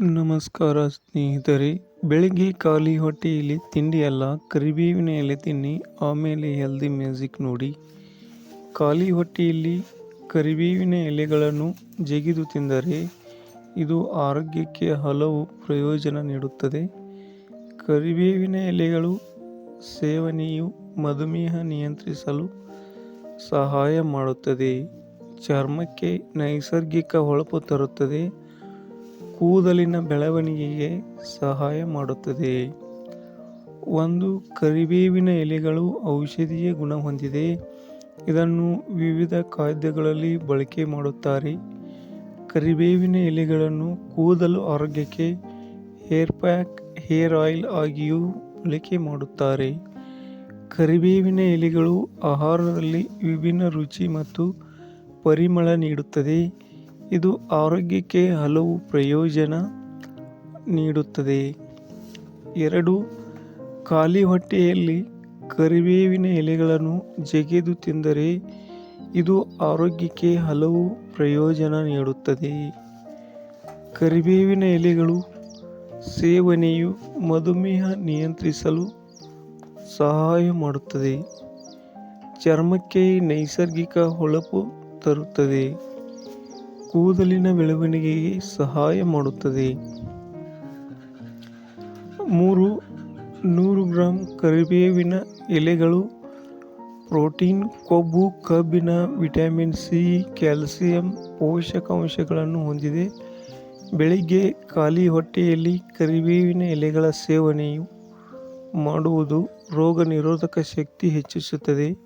ನಮಸ್ಕಾರ ಸ್ನೇಹಿತರೆ, ಬೆಳಿಗ್ಗೆ ಖಾಲಿ ಹೊಟ್ಟೆಯಲ್ಲಿ ತಿಂಡಿಯಲ್ಲ, ಕರಿಬೇವಿನ ಎಲೆ ತಿನ್ನಿ, ಆಮೇಲೆ ಹೆಲ್ದಿ ಮ್ಯೂಸಿಕ್ ನೋಡಿ. ಖಾಲಿ ಹೊಟ್ಟೆಯಲ್ಲಿ ಕರಿಬೇವಿನ ಎಲೆಗಳನ್ನು ಜಗಿದು ತಿಂದರೆ ಇದು ಆರೋಗ್ಯಕ್ಕೆ ಹಲವು ಪ್ರಯೋಜನ ನೀಡುತ್ತದೆ. ಕರಿಬೇವಿನ ಎಲೆಗಳು ಸೇವನೆಯು ಮಧುಮೇಹ ನಿಯಂತ್ರಿಸಲು ಸಹಾಯ ಮಾಡುತ್ತದೆ. ಚರ್ಮಕ್ಕೆ ನೈಸರ್ಗಿಕ ಹೊಳಪು ತರುತ್ತದೆ. ಕೂದಲಿನ ಬೆಳವಣಿಗೆಗೆ ಸಹಾಯ ಮಾಡುತ್ತದೆ. ಒಂದು ಕರಿಬೇವಿನ ಎಲೆಗಳು ಔಷಧೀಯ ಗುಣ ಹೊಂದಿದೆ. ಇದನ್ನು ವಿವಿಧ ಖಾದ್ಯಗಳಲ್ಲಿ ಬಳಕೆ ಮಾಡುತ್ತಾರೆ. ಕರಿಬೇವಿನ ಎಲೆಗಳನ್ನು ಕೂದಲು ಆರೋಗ್ಯಕ್ಕೆ ಹೇರ್ ಪ್ಯಾಕ್, ಹೇರ್ ಆಯಿಲ್ ಆಗಿಯೂ ಬಳಕೆ ಮಾಡುತ್ತಾರೆ. ಕರಿಬೇವಿನ ಎಲೆಗಳು ಆಹಾರದಲ್ಲಿ ವಿಭಿನ್ನ ರುಚಿ ಮತ್ತು ಪರಿಮಳ ನೀಡುತ್ತದೆ. ಇದು ಆರೋಗ್ಯಕ್ಕೆ ಹಲವು ಪ್ರಯೋಜನ ನೀಡುತ್ತದೆ. ಎರಡು, ಖಾಲಿ ಹೊಟ್ಟೆಯಲ್ಲಿ ಕರಿಬೇವಿನ ಎಲೆಗಳನ್ನು ಜಗೆದು ತಿಂದರೆ ಇದು ಆರೋಗ್ಯಕ್ಕೆ ಹಲವು ಪ್ರಯೋಜನ ನೀಡುತ್ತದೆ. ಕರಿಬೇವಿನ ಎಲೆಗಳು ಸೇವನೆಯು ಮಧುಮೇಹ ನಿಯಂತ್ರಿಸಲು ಸಹಾಯ ಮಾಡುತ್ತದೆ. ಚರ್ಮಕ್ಕೆ ನೈಸರ್ಗಿಕ ಹೊಳಪು ತರುತ್ತದೆ. ಕೂದಲಿನ ಬೆಳವಣಿಗೆಗೆ ಸಹಾಯ ಮಾಡುತ್ತದೆ. ಮೂರು, ನೂರು ಗ್ರಾಂ ಕರಿಬೇವಿನ ಎಲೆಗಳು, ಪ್ರೋಟೀನ್, ಕೊಬ್ಬು, ಕಬ್ಬಿನ, ವಿಟಮಿನ್ ಸಿ, ಕ್ಯಾಲ್ಸಿಯಂ ಪೋಷಕಾಂಶಗಳನ್ನು ಹೊಂದಿದೆ. ಬೆಳಿಗ್ಗೆ ಖಾಲಿ ಹೊಟ್ಟೆಯಲ್ಲಿ ಕರಿಬೇವಿನ ಎಲೆಗಳ ಸೇವನೆಯು ಮಾಡುವುದು ರೋಗ ನಿರೋಧಕ ಶಕ್ತಿ ಹೆಚ್ಚಿಸುತ್ತದೆ.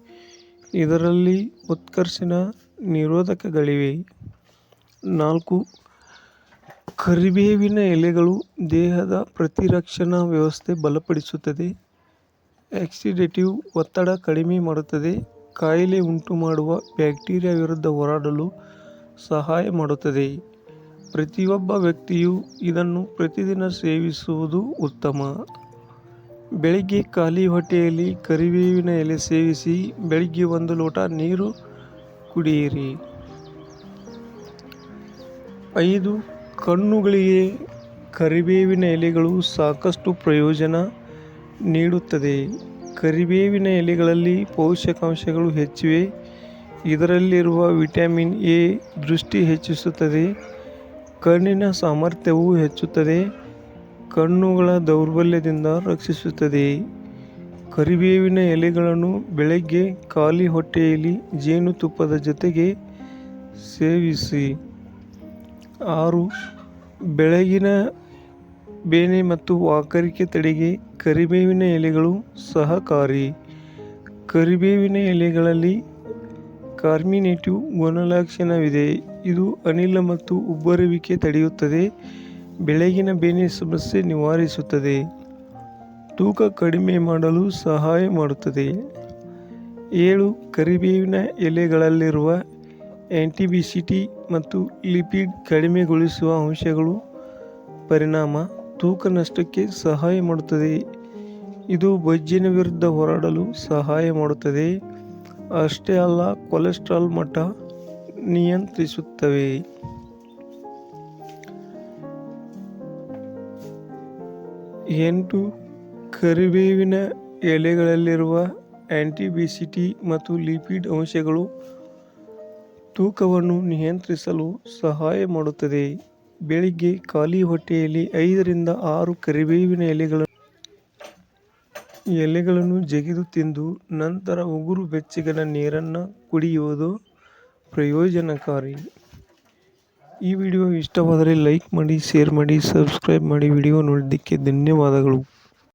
ಇದರಲ್ಲಿ ಉತ್ಕರ್ಷಣ ನಿರೋಧಕಗಳಿವೆ. ನಾಲ್ಕು, ಕರಿಬೇವಿನ ಎಲೆಗಳು ದೇಹದ ಪ್ರತಿರಕ್ಷಣಾ ವ್ಯವಸ್ಥೆ ಬಲಪಡಿಸುತ್ತದೆ. ಆಕ್ಸಿಡೇಟಿವ್ ಒತ್ತಡ ಕಡಿಮೆ ಮಾಡುತ್ತದೆ. ಕಾಯಿಲೆ ಉಂಟು ಮಾಡುವ ಬ್ಯಾಕ್ಟೀರಿಯಾ ವಿರುದ್ಧ ಹೋರಾಡಲು ಸಹಾಯ ಮಾಡುತ್ತದೆ. ಪ್ರತಿಯೊಬ್ಬ ವ್ಯಕ್ತಿಯು ಇದನ್ನು ಪ್ರತಿದಿನ ಸೇವಿಸುವುದು ಉತ್ತಮ. ಬೆಳಿಗ್ಗೆ ಖಾಲಿ ಹೊಟ್ಟೆಯಲ್ಲಿ ಕರಿಬೇವಿನ ಎಲೆ ಸೇವಿಸಿ ಬೆಳಿಗ್ಗೆ ಒಂದು ಲೋಟ ನೀರು ಕುಡಿಯಿರಿ. ಐದು ಕಣ್ಣುಗಳಿಗೆ ಕರಿಬೇವಿನ ಎಲೆಗಳು ಸಾಕಷ್ಟು ಪ್ರಯೋಜನ ನೀಡುತ್ತದೆ. ಕರಿಬೇವಿನ ಎಲೆಗಳಲ್ಲಿ ಪೋಷಕಾಂಶಗಳು ಹೆಚ್ಚಿವೆ. ಇದರಲ್ಲಿರುವ ವಿಟಮಿನ್ ಎ ದೃಷ್ಟಿ ಹೆಚ್ಚಿಸುತ್ತದೆ. ಕಣ್ಣಿನ ಸಾಮರ್ಥ್ಯವು ಹೆಚ್ಚುತ್ತದೆ. ಕಣ್ಣುಗಳ ದೌರ್ಬಲ್ಯದಿಂದ ರಕ್ಷಿಸುತ್ತದೆ. ಕರಿಬೇವಿನ ಎಲೆಗಳನ್ನು ಬೆಳಗ್ಗೆ ಖಾಲಿ ಹೊಟ್ಟೆಯಲ್ಲಿ ಜೇನುತುಪ್ಪದ ಜೊತೆಗೆ ಸೇವಿಸಿ. ಆರು, ಬೆಳಗಿನ ಬೇನೆ ಮತ್ತು ವಾಕರಿಕೆ ತಡೆಗೆ ಕರಿಬೇವಿನ ಎಲೆಗಳು ಸಹಕಾರಿ. ಕರಿಬೇವಿನ ಎಲೆಗಳಲ್ಲಿ ಕಾರ್ಮಿನೇಟಿವ್ ಗುಣಲಕ್ಷಣವಿದೆ. ಇದು ಅನಿಲ ಮತ್ತು ಉಬ್ಬರುವಿಕೆ ತಡೆಯುತ್ತದೆ. ಬೆಳಗಿನ ಬೇನೆ ಸಮಸ್ಯೆ ನಿವಾರಿಸುತ್ತದೆ. ತೂಕ ಕಡಿಮೆ ಮಾಡಲು ಸಹಾಯ ಮಾಡುತ್ತದೆ. ಏಳು, ಕರಿಬೇವಿನ ಎಲೆಗಳಲ್ಲಿರುವ ಆ್ಯಂಟಿಬಿಸಿಟಿ ಮತ್ತು ಲಿಪಿಡ್ ಕಡಿಮೆಗೊಳಿಸುವ ಅಂಶಗಳು ಪರಿಣಾಮ ತೂಕ ನಷ್ಟಕ್ಕೆ ಸಹಾಯ ಮಾಡುತ್ತದೆ. ಇದು ಬೊಜ್ಜಿನ ವಿರುದ್ಧ ಹೋರಾಡಲು ಸಹಾಯ ಮಾಡುತ್ತದೆ. ಅಷ್ಟೇ ಅಲ್ಲ, ಕೊಲೆಸ್ಟ್ರಾಲ್ ಮಟ್ಟ ನಿಯಂತ್ರಿಸುತ್ತವೆ. ಎಂಟು, ಕರಿಬೇವಿನ ಎಲೆಗಳಲ್ಲಿರುವ ಆ್ಯಂಟಿಬಿಸಿಟಿ ಮತ್ತು ಲಿಪಿಡ್ ಅಂಶಗಳು ತೂಕವನ್ನು ನಿಯಂತ್ರಿಸಲು ಸಹಾಯ ಮಾಡುತ್ತದೆ. ಬೆಳಿಗ್ಗೆ ಖಾಲಿ ಹೊಟ್ಟೆಯಲ್ಲಿ ಐದರಿಂದ ಆರು ಕರಿಬೇವಿನ ಎಲೆಗಳನ್ನು ಎಲೆಗಳನ್ನು ಜಗಿದು ತಿಂದು ನಂತರ ಉಗುರು ಬೆಚ್ಚಗಿನ ನೀರನ್ನು ಕುಡಿಯುವುದು ಪ್ರಯೋಜನಕಾರಿ. ಈ ವಿಡಿಯೋ ಇಷ್ಟವಾದರೆ ಲೈಕ್ ಮಾಡಿ, ಶೇರ್ ಮಾಡಿ, ಸಬ್ಸ್ಕ್ರೈಬ್ ಮಾಡಿ. ವಿಡಿಯೋ ನೋಡಿದ್ದಕ್ಕೆ ಧನ್ಯವಾದಗಳು.